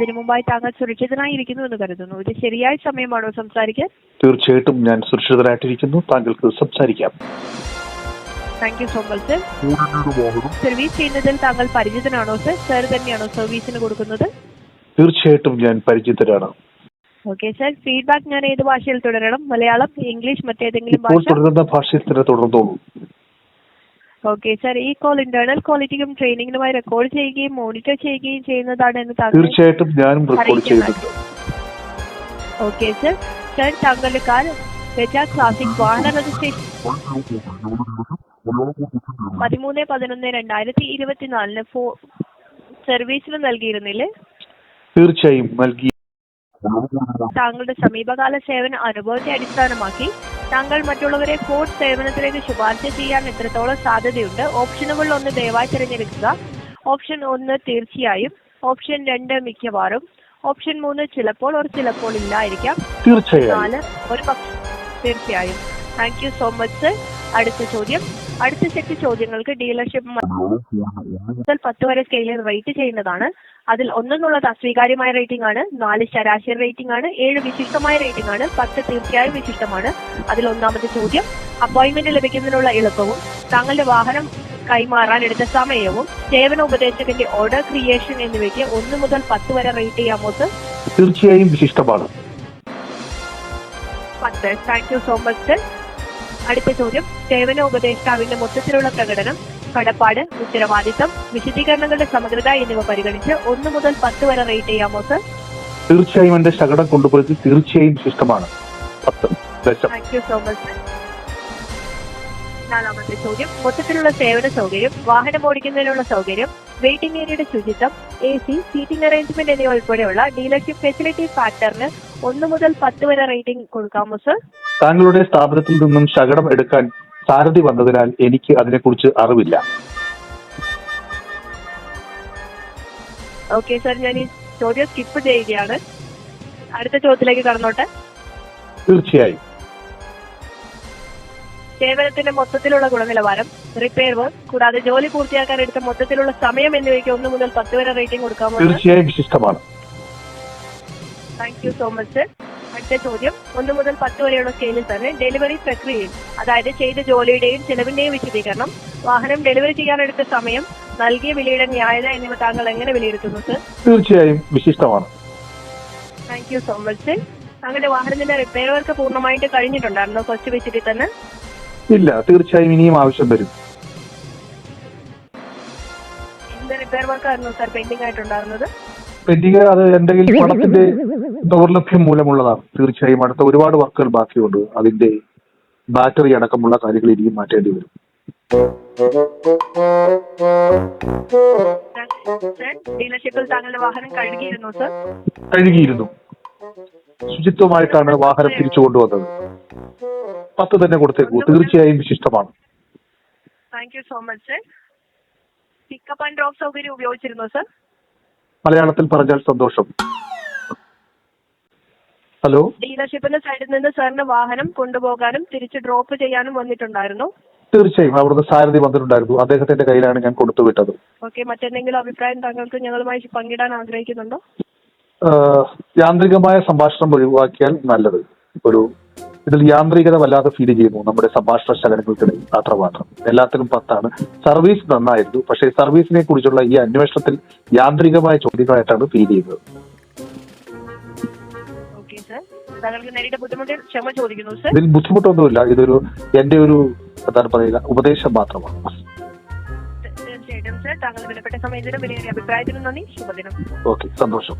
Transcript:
അതിനു മുമ്പായി താങ്കൾ സുരക്ഷിതനായിരിക്കുന്നു എന്ന് കരുതുന്നു. ഇത് ശരിയായ സമയമാണോ സംസാരിക്കാൻ? തീർച്ചയായിട്ടും ഞാൻ സുരക്ഷിതനായിട്ടിരിക്കുന്നു താങ്കൾക്ക് സംസാരിക്കാം. Thank you so much sir service ചെയ്യുന്നതിൽ താങ്കൾ പരിചിതനാണോ സർ സർ തന്നെയാണോ സർവീസിന് കൊടുക്കുന്നത്? തീർച്ചയായിട്ടും ഞാൻ പരിചിതരാണ്. ഓക്കെ സർ ഫീഡ്ബാക്ക് ഞാൻ ഏത് ഭാഷയിൽ തുടരണം? മലയാളം ഇംഗ്ലീഷ് മറ്റേതെങ്കിലും ഭാഷ? തുടരുന്ന ഭാഷയിൽ തന്നെ തുടർന്നോളൂ. ഓക്കെ സർ ഈ കോൾ ഇന്റേണൽ ക്വാളിറ്റിക്കും ട്രെയിനിങ്ങിനുമായി റെക്കോർഡ് ചെയ്യുകയും മോണിറ്റർ ചെയ്യുകയും ചെയ്യുന്നതാണ് എന്ന് താങ്കൾ തീർച്ചയായിട്ടും ഞാനും റെക്കോർഡ് ചെയ്യുന്നുണ്ട് ഓക്കെ സർ സർ താങ്കളുടെ കാർ ബജാജ് ക്ലാസിക് വാഹന രജിസ്ട്രേഷൻ പതിമൂന്ന് പതിനൊന്ന് രണ്ടായിരത്തി ഇരുപത്തിനാലിന് ഫോ സർവീസിന് നൽകിയിരുന്നില്ലേ? തീർച്ചയായും നൽകി. താങ്കളുടെ സമീപകാല സേവന അനുഭവത്തെ അടിസ്ഥാനമാക്കി താങ്കൾ മറ്റുള്ളവരെ കോഴ്സ് സേവനത്തിലേക്ക് ശുപാർശ ചെയ്യാൻ എത്രത്തോളം സാധ്യതയുണ്ട്? ഓപ്ഷനുകളിൽ ഒന്ന് ദയവായി തിരഞ്ഞെടുക്കുക. ഓപ്ഷൻ ഒന്ന് തീർച്ചയായും. ഓപ്ഷൻ രണ്ട് മിക്കവാറും. ഓപ്ഷൻ മൂന്ന് ചിലപ്പോൾ ഒരു ചിലപ്പോൾ ഇല്ലായിരിക്കാം. തീർച്ചയായും. നാല് ഒരു പക്ഷം തീർച്ചയായും. Thank you so much sir അടുത്ത ചോദ്യം. അടുത്ത സെറ്റ് ചോദ്യങ്ങൾക്ക് ഡീലർഷിപ്പ് മുതൽ പത്ത് വരെ സ്കെയിലിൽ റേറ്റ് ചെയ്യുന്നതാണ്. അതിൽ ഒന്നെന്നുള്ളത് അസ്വീകാര്യമായ റേറ്റിംഗ് ആണ് നാല് ശരാശരി റേറ്റിംഗ് ആണ് ഏഴ് വിശിഷ്ടമായ റേറ്റിംഗ് ആണ് പത്ത് തീർച്ചയായും വിശിഷ്ടമാണ്. അതിൽ ഒന്നാമത്തെ ചോദ്യം അപ്പോയിന്റ്മെന്റ് ലഭിക്കുന്നതിനുള്ള എളുപ്പവും താങ്കളുടെ വാഹനം കൈമാറാൻ എടുത്ത സമയവും സേവന ഉപദേശകന്റെ ഓർഡർ ക്രിയേഷൻ എന്നിവയ്ക്ക് ഒന്ന് മുതൽ പത്ത് വരെ റേറ്റ് ചെയ്യാമോ സർ തീർച്ചയായും വിശിഷ്ടമാണ്. പത്ത്. Thank you so much sir അടുത്ത ചോദ്യം. സേവന ഉപദേഷ്ടാവിന്റെ മൊത്തത്തിലുള്ള പ്രകടനം കടപ്പാട് ഉത്തരവാദിത്തം വിശദീകരണങ്ങളുടെ സമഗ്രത എന്നിവ പരിഗണിച്ച് ഒന്ന് മുതൽ പത്ത് വരെ റേറ്റ് ചെയ്യാമോ സർ തീർച്ചയായും എന്റെ ശകടം കൊണ്ടുപോയത് തീർച്ചയായും ശിഷ്ടമാണ്. പത്ത് ദശം. Thank you so much sir നാലാമത്തെ ചോദ്യം. മൊത്തത്തിലുള്ള സേവന സൗകര്യം വാഹനം ഓടിക്കുന്നതിനുള്ള സൗകര്യം വെയിറ്റിംഗ് ഏരിയയുടെ ശുചിത്വം എ സി സീറ്റിംഗ് അറേഞ്ച്മെന്റ് എന്നിവ ഉൾപ്പെടെയുള്ള ഡീലർഷിപ്പ് ഫെസിലിറ്റി ഫാക്ടറിന് ഒന്ന് മുതൽ പത്ത് വരെ റേറ്റിംഗ് കൊടുക്കാമോ സർ താങ്കളുടെ സ്ഥാപനത്തിൽ നിന്നും ശകടം എടുക്കാൻ സാരഥി വന്നതിനാൽ എനിക്ക് അതിനെക്കുറിച്ച് അറിവില്ല. ഓക്കെ സർ ഞാൻ ഈ ചോദ്യം സ്കിപ്പ് ചെയ്യുകയാണ്. അടുത്ത ചോദ്യത്തിലേക്ക് കടന്നോട്ടെ. തീർച്ചയായും. സേവനത്തിന്റെ മൊത്തത്തിലുള്ള ഗുണനിലവാരം റിപ്പയർ വർക്ക് കൂടാതെ ജോലി പൂർത്തിയാക്കാൻ എടുത്ത മൊത്തത്തിലുള്ള സമയം എന്നിവയ്ക്ക് ഒന്ന് മുതൽ പത്ത് വരെ റേറ്റിംഗ് കൊടുക്കാമോ? സർ തീർച്ചയായും വിശിഷ്ടമാണ് thank you so much sir അടുത്ത ചോദ്യം. ഒന്ന് മുതൽ പത്ത് വരെയുള്ള സ്കെയിലിൽ തന്നെ ഡെലിവറി പ്രക്രിയയിൽ അതായത് ചെയ്ത ജോലിയുടെയും ചെലവിന്റെയും വിശദീകരണം വാഹനം ഡെലിവറി ചെയ്യാനെടുത്ത സമയം നൽകിയ വിലയുടെ ന്യായത എന്നിവ താങ്കൾ എങ്ങനെ വിലയിരുത്തുന്നു സർ തീർച്ചയായും വിശിഷ്ടമാണ് thank you so much sir താങ്കളുടെ വാഹനത്തിന്റെ റിപ്പയർ വർക്ക് പൂർണമായിട്ട് കഴിഞ്ഞിട്ടുണ്ടായിരുന്നു? ഫസ്റ്റ് വിസിറ്റിൽ തന്നെ? ഇല്ല തീർച്ചയായും ഇനിയും ആവശ്യം വരും. റിപ്പയർ വർക്ക് ആയിരുന്നു സർ പെൻഡിംഗ് ആയിട്ടുണ്ടായിരുന്നത്? പെൻഡിങ് അത് എന്റെ കയ്യിൽ പണത്തിന്റെ ദൗർലഭ്യം മൂലമുള്ളതാണ്. തീർച്ചയായും അടുത്ത ഒരുപാട് വർക്കുകൾ ബാക്കിയുണ്ട്. അതിന്റെ ബാറ്ററി അടക്കമുള്ള കാര്യങ്ങൾ ഇനിയും മാറ്റേണ്ടി വരും. സർ ഡീലർഷിപ്പിൽ താങ്കളുടെ വാഹനം കഴുകിയിരുന്നു സർ കഴുകിയിരുന്നു. ശുചിത്വമായിട്ടാണ് വാഹനം തിരിച്ചു കൊണ്ടുവന്നത്. പത്ത് തന്നെ കൊടുത്തേക്കൂ. തീർച്ചയായും വിശിഷ്ടമാണ്. Thank you so much sir pickup and drop സൗകര്യം ഉപയോഗിച്ചിരുന്നു സർ മലയാളത്തിൽ പറഞ്ഞാൽ സന്തോഷം. ഹലോ? ഡീലർഷിപ്പിന്റെ സൈഡിൽ നിന്ന് സാറിന്റെ വാഹനം കൊണ്ടുപോകാനും തിരിച്ച് ഡ്രോപ്പ് ചെയ്യാനും വന്നിട്ടുണ്ടായിരുന്നു. തീർച്ചയായും. അവിടുന്ന് സാരഥി വന്നിട്ടുണ്ടായിരുന്നു. അദ്ദേഹത്തിന്റെ കയ്യിലാണ് ഞാൻ കൊടുത്തുവിട്ടത് ഓക്കെ മറ്റെന്തെങ്കിലും അഭിപ്രായം താങ്കൾക്ക് ഞങ്ങളുമായി പങ്കിടാൻ ആഗ്രഹിക്കുന്നുണ്ടോ? ആഹ് യാന്ത്രികമായ സംഭാഷണം ഒഴിവാക്കിയാൽ നല്ലത്. ഒരു ഇതിൽ യാന്ത്രികത വല്ലാതെ ഫീൽ ചെയ്യുന്നു. നമ്മുടെ സംഭാഷണ ശകലങ്ങൾക്കിടയിൽ. അത്രമാത്രം. എല്ലാത്തിനും പത്താണ്. സർവീസ് നന്നായിരുന്നു. പക്ഷേ സർവീസിനെ കുറിച്ചുള്ള ഈ അന്വേഷണത്തിൽ യാന്ത്രികമായ ചോദ്യങ്ങളായിട്ടാണ് ഫീൽ ചെയ്യുന്നത്. താങ്കൾക്ക് നേരിട്ട ബുദ്ധിമുട്ടിൽ ക്ഷമ ചോദിക്കുന്നു സർ ഇതിൽ ബുദ്ധിമുട്ടൊന്നുമില്ല. ഇതൊരു എന്റെ ഒരു എന്താണ് പറയുക ഉപദേശം മാത്രമാണ്. തീർച്ചയായിട്ടും സർ താങ്കൾ വിലപ്പെട്ട സമയത്തിനും വിലയേറിയ അഭിപ്രായത്തിനും നന്ദി. ശുഭദിനം. ഓക്കെ സന്തോഷം.